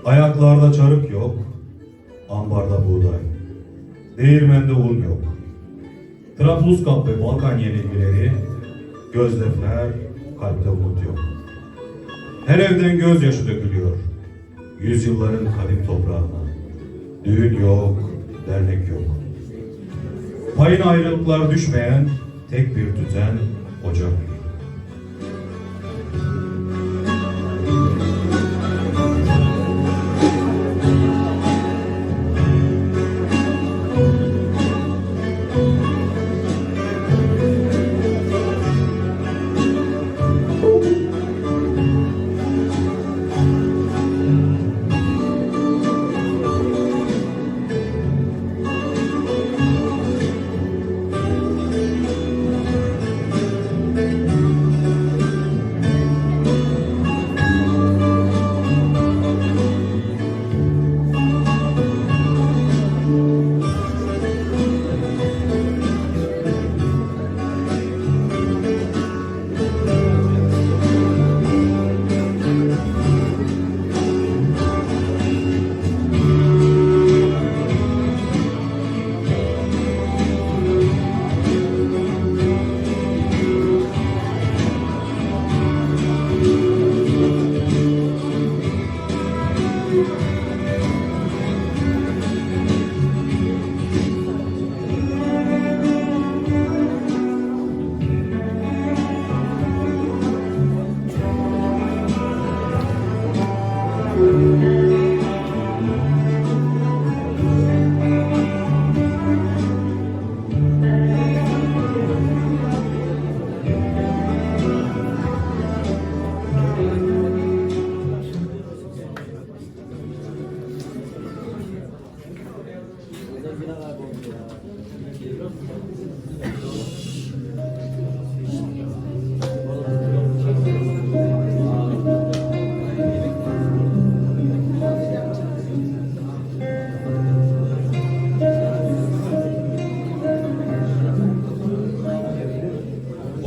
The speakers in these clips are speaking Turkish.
1915 Anadolu Ayaklarda çarık yok, ambarda buğday. Değirmende un yok. Trablusgarp ve Balkan yenilgileri, gözlemler, kalpte umut yok. Her evden gözyaşı dökülüyor, yüzyılların kadim toprağına. Düğün yok, dernek yok. Payına ayrılıklar düşmeyen tek bir düzen, ocak.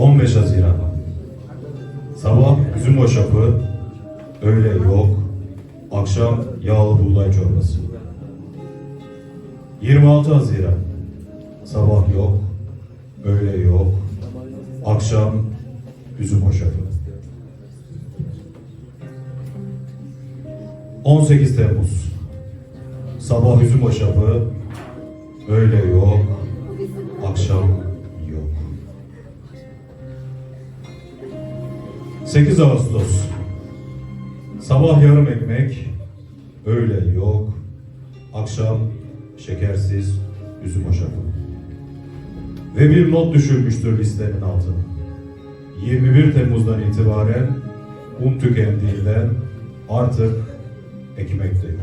15 Haziran Sabah üzüm hoşafı, öğle yok, akşam yağlı buğday çorbası. 26 Haziran Sabah yok, öğle yok, akşam üzüm hoşafı. 18 Temmuz Sabah üzüm hoşafı, öğle yok, akşam 8 Ağustos Sabah yarım ekmek, öğle yok, akşam şekersiz üzüm hoşafı. Ve bir not düşürmüştür listenin altına. 21 Temmuz'dan itibaren un tükendiğinden artık ekmek de yok.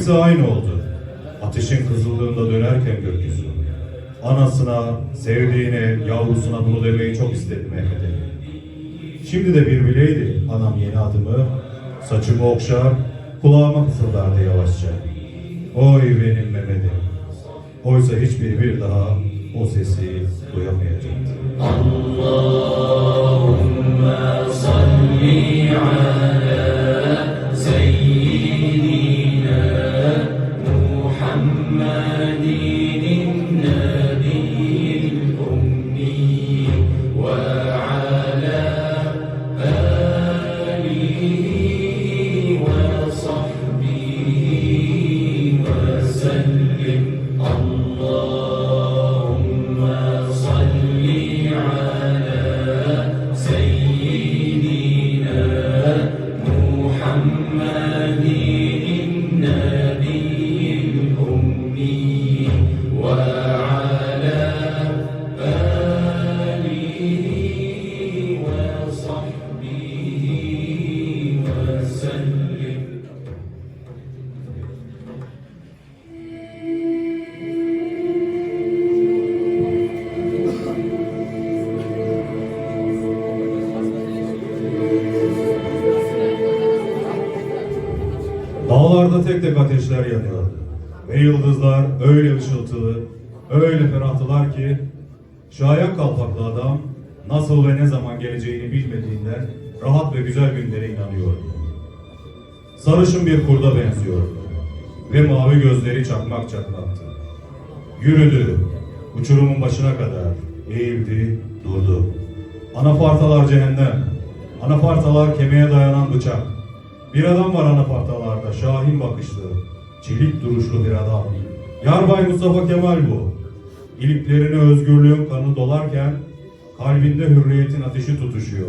Hepsi aynı oldu. Ateşin kızıldığında dönerken gökyüzü. Anasına, sevdiğine, yavrusuna bunu demeyi çok istedi Mehmet Emin. Şimdi de bir bileydi anam yeni adımı, saçımı okşar, kulağıma fısıldardı yavaşça. Oy benim Mehmet'im. Oysa hiçbir bir daha o sesi duyamayacaktı. Dağlarda tek tek ateşler yanıyordu. Ve yıldızlar öyle ışıltılı, öyle ferahtılar ki şayak kalpaklı adam nasıl ve ne zaman geleceğini bilmediğinden rahat ve güzel günlere inanıyordu. Sarışın bir kurda benziyordu ve mavi gözleri çakmak çakmaktı. Yürüdü, uçurumun başına kadar eğildi, durdu. Anafartalar cehennem, anafartalar kemiğe dayanan bıçak. Bir adam var anafartalarda, şahin bakışlı, çelik duruşlu bir adam. Yarbay Mustafa Kemal bu. İliklerine özgürlüğün kanı dolarken kalbinde hürriyetin ateşi tutuşuyor.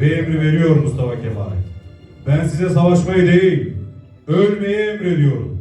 Ve emri veriyor Mustafa Kemal. Ben size savaşmayı değil, ölmeyi emrediyorum.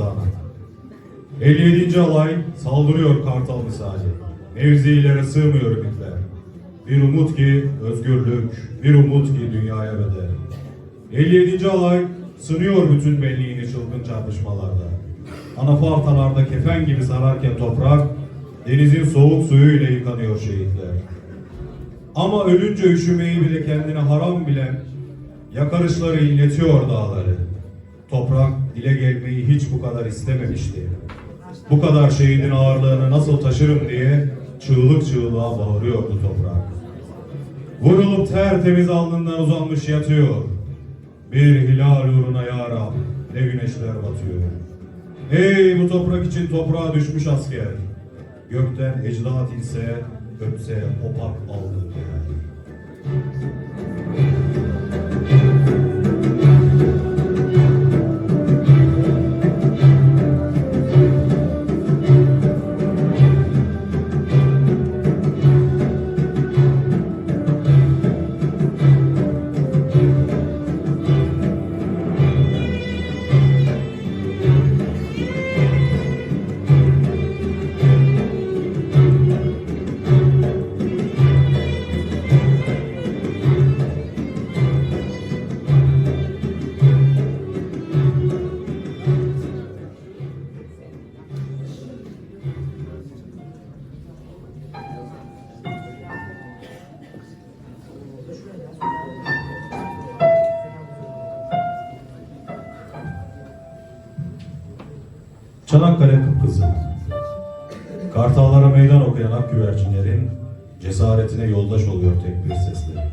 Sağanak. 57. alay saldırıyor kartal misali. Mevzilere sığmıyor ümitler. Bir umut ki özgürlük, bir umut ki dünyaya bedel. 57. alay sınıyor bütün benliğini çılgın çarpışmalarda. Anafartalarda kefen gibi sararken toprak, denizin soğuk suyuyla yıkanıyor şehitler. Ama ölünce üşümeyi bile kendine haram bilen, yakarışları inletiyor dağları. Toprak dile gelmeyi hiç bu kadar istememişti. Bu kadar şehidin ağırlığını nasıl taşırım diye çığlık çığlığa bağırıyordu toprak. Vurulup tertemiz alnından uzanmış yatıyor. Bir hilal uğruna ya Rab, ne güneşler batıyor. Ey bu toprak için toprağa düşmüş asker. Gökten ecdat inse, öpse opak aldı yer. Çanakkale kıpkızıl. Kartallara meydan okuyan ak güvercinlerin cesaretine yoldaş oluyor tek bir sesle.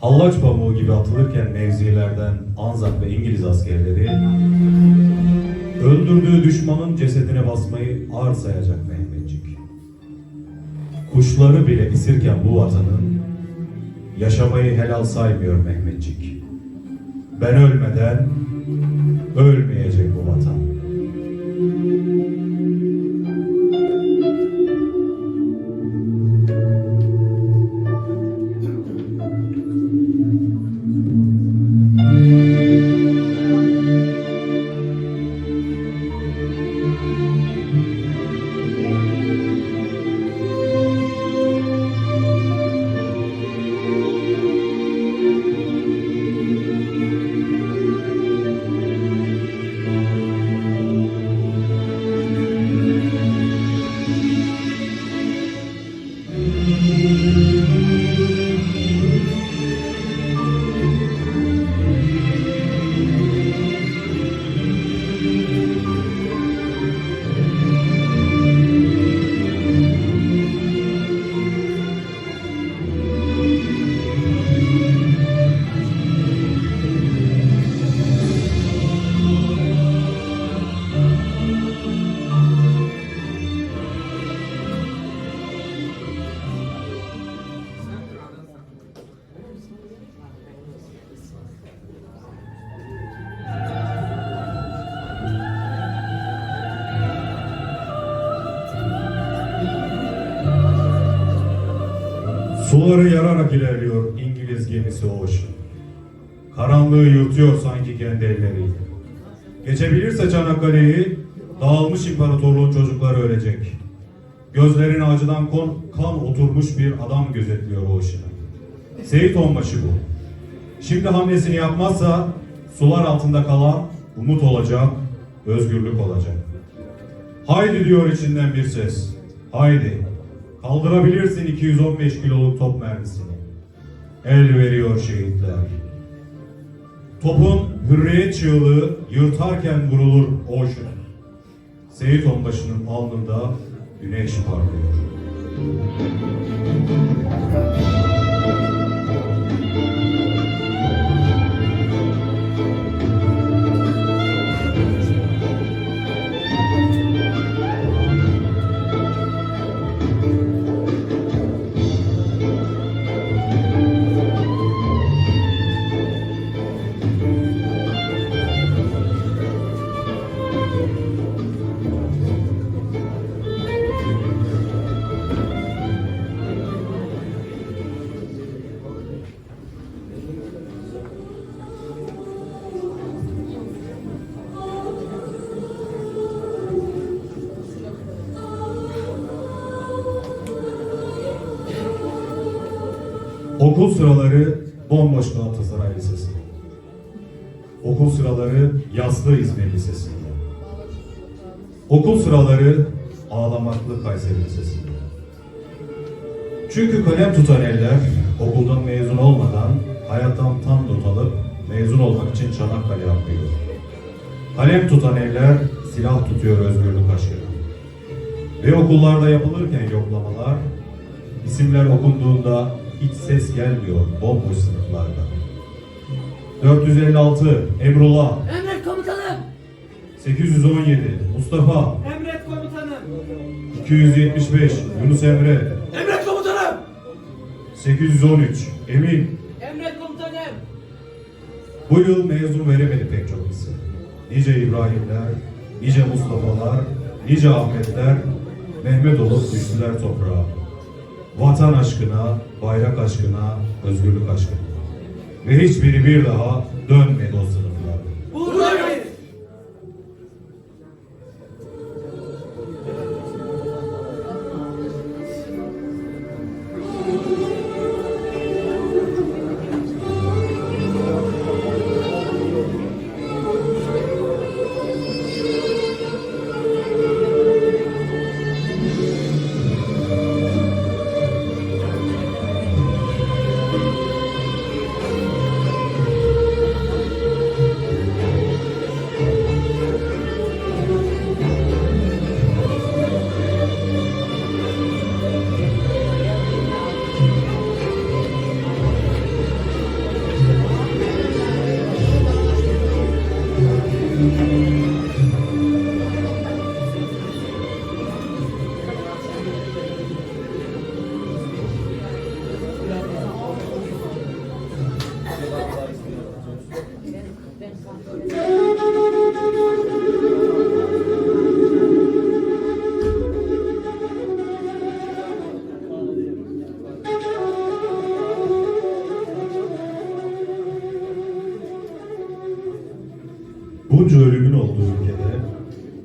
Hallaç pamuğu gibi atılırken mevzilerden Anzak ve İngiliz askerleri öldürdüğü düşmanın cesedine basmayı ağır sayacak Mehmetçik. Kuşları bile isirken bu vatanın yaşamayı helal saymıyor Mehmetçik. Ben ölmeden ölmeyecek bu Suları yararak ilerliyor İngiliz gemisi Ocean. Karanlığı yırtıyor sanki kendi elleriyle. Geçebilirse Çanakkale'yi dağılmış imparatorluğun çocukları ölecek. Gözlerine acıdan kon, kan oturmuş bir adam gözetliyor Ocean'ı. Seyit Onbaşı bu. Şimdi hamlesini yapmazsa sular altında kalan umut olacak, özgürlük olacak. Haydi diyor içinden bir ses. Haydi. Kaldırabilirsin 215 kiloluk top mermisini. El veriyor şehitler. Topun hürriyet çığlığı yırtarken vurulur Ocean. Seyit Onbaşı'nın alnında güneş parlıyor. Okul sıraları bomboş Galatasaray Lisesi. Okul sıraları Yaslı İzmir Lisesi'nde. Okul sıraları Ağlamaklı Kayseri Lisesi'nde. Çünkü kalem tutan eller okuldan mezun olmadan hayattan tam not alıp mezun olmak için Çanakkale yapıyor. Kalem tutan eller silah tutuyor özgürlük aşkına. Ve okullarda yapılırken yoklamalar, isimler okunduğunda hiç ses gelmiyor bomboş sınıflarda. 456 Emrullah, Emret komutanım. 817 Mustafa, Emret komutanım. 275 Yunus Emre, Emret komutanım. 813 Emin. Emret komutanım. Bu yıl mezun veremedi pek çok isim. Nice İbrahimler, nice Mustafa'lar, nice Ahmetler, Mehmet olup düştüler toprağa. Vatan aşkına, bayrak aşkına, özgürlük aşkına. Ve hiçbiri bir daha dönmedi o Ölümün olduğu ülkede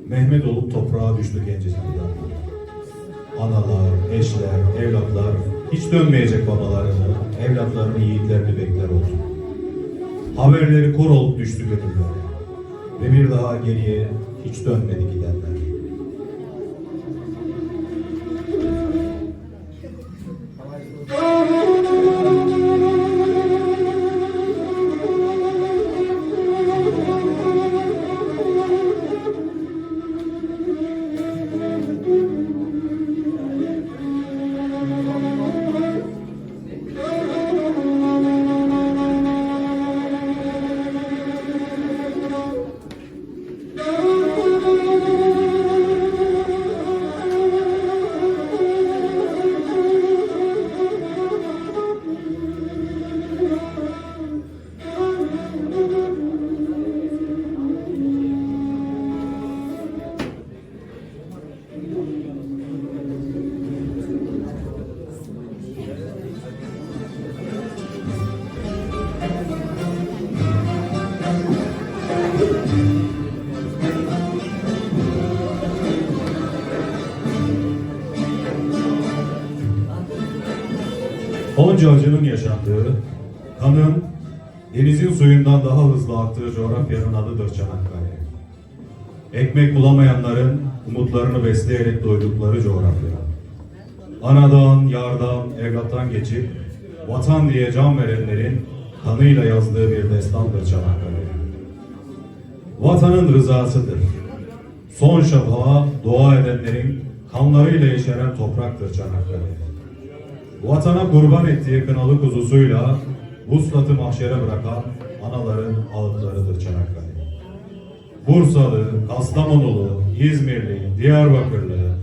Mehmet olup toprağa düştü adam. Analar, eşler, evlatlar hiç dönmeyecek babalarını, evlatlarını, yiğitlerini bekler oldu. Haberleri kor olup düştü gönüllere. Ve bir daha geriye hiç dönmedi gidenler. Onca acının yaşandığı, kanın denizin suyundan daha hızlı aktığı coğrafyanın adıdır Çanakkale. Ekmek bulamayanların umutlarını besleyerek doydukları coğrafya. Anadan, yardan, evlattan geçip vatan diye can verenlerin kanıyla yazdığı bir destandır Çanakkale. Vatanın rızasıdır. Son şafağa dua edenlerin kanlarıyla yeşeren topraktır Çanakkale. Vatana kurban ettiği kınalı kuzusuyla vuslatı mahşere bırakan anaların ağıtlarıdır Çanakkale. Bursalı, Kastamonulu, İzmirli, Diyarbakırlı,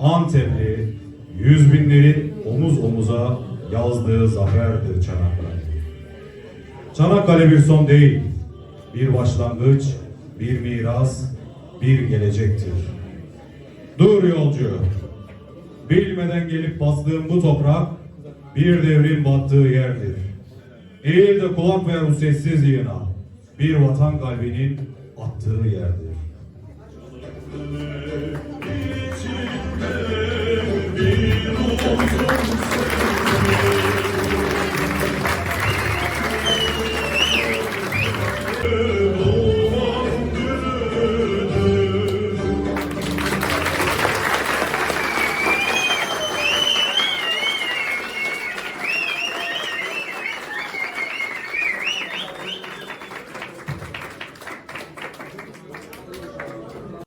Antepli, yüz binleri omuz omuza yazdığı zaferdir Çanakkale. Çanakkale bir son değil, bir başlangıç, bir miras, bir gelecektir. Dur yolcu, bilmeden gelip bastığın bu toprak, bir devrin battığı yerdir. Eğil de kulak ver bu sessiz bir vatan kalbinin attığı yerdir. Gönül